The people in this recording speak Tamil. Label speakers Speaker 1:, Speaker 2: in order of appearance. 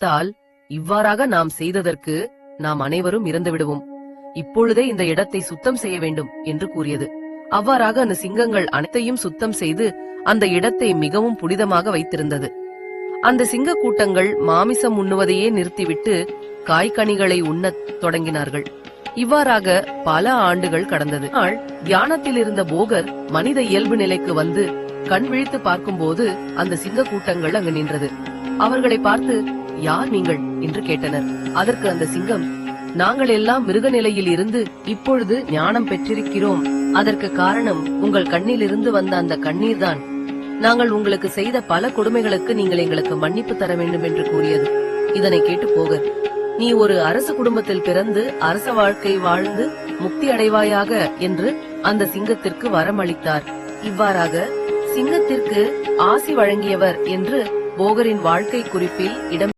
Speaker 1: பார்த்தால் இவ்வாறாக நாம் செய்ததற்கு நாம் அனைவரும் இறந்துவிடுவோம். இப்பொழுதே இந்த இடத்தை சுத்தம் செய்ய வேண்டும் என்று கூறியது. அவ்வாறாக அந்த சிங்கங்கள் அனைத்தையும் சுத்தம் செய்து அந்த இடத்தை மிகவும் புனிதமாக வைத்திருந்தது. அந்த சிங்க கூட்டங்கள் மாமிசம் உண்ணுவதையே நிறுத்திவிட்டு காய்கனிகளை உண்ணத் தொடங்கினார்கள். இவ்வாறாக பல ஆண்டுகள் கடந்தது. நாள் தியானத்தில் இருந்த போகர் மனித இயல்பு நிலைக்கு வந்து கண் விழித்து பார்க்கும்போது அந்த சிங்க கூட்டங்கள் அங்கு நின்றது. அவர்களை பார்த்து யார் நீங்கள் என்று கேட்டனர். அதற்கு அந்த சிங்கம் நாங்கள் எல்லாம் மிருக நிலையில் இருந்து இப்பொழுது ஞானம் பெற்றிருக்கிறோம். அதற்கு காரணம் உங்கள் கண்ணிலிருந்து வந்த அந்த கண்ணீர் தான் நாங்கள் உங்களுக்கு செய்த பல கொடுமைகளுக்கு நீங்கள் எங்களுக்கு மன்னிப்பு தர வேண்டும் என்று கூறியது. இதனை கேட்டு போகர் நீ ஒரு அரசு குடும்பத்தில் பிறந்து அரச வாழ்க்கை வாழ்ந்து முக்தி அடைவாயாக என்று அந்த சிங்கத்திற்கு வரம் அளித்தார் இவ்வாறாக சிங்கத்திற்கு ஆசி வழங்கியவர் என்று போகரின் வாழ்க்கை குறிப்பில் இடம்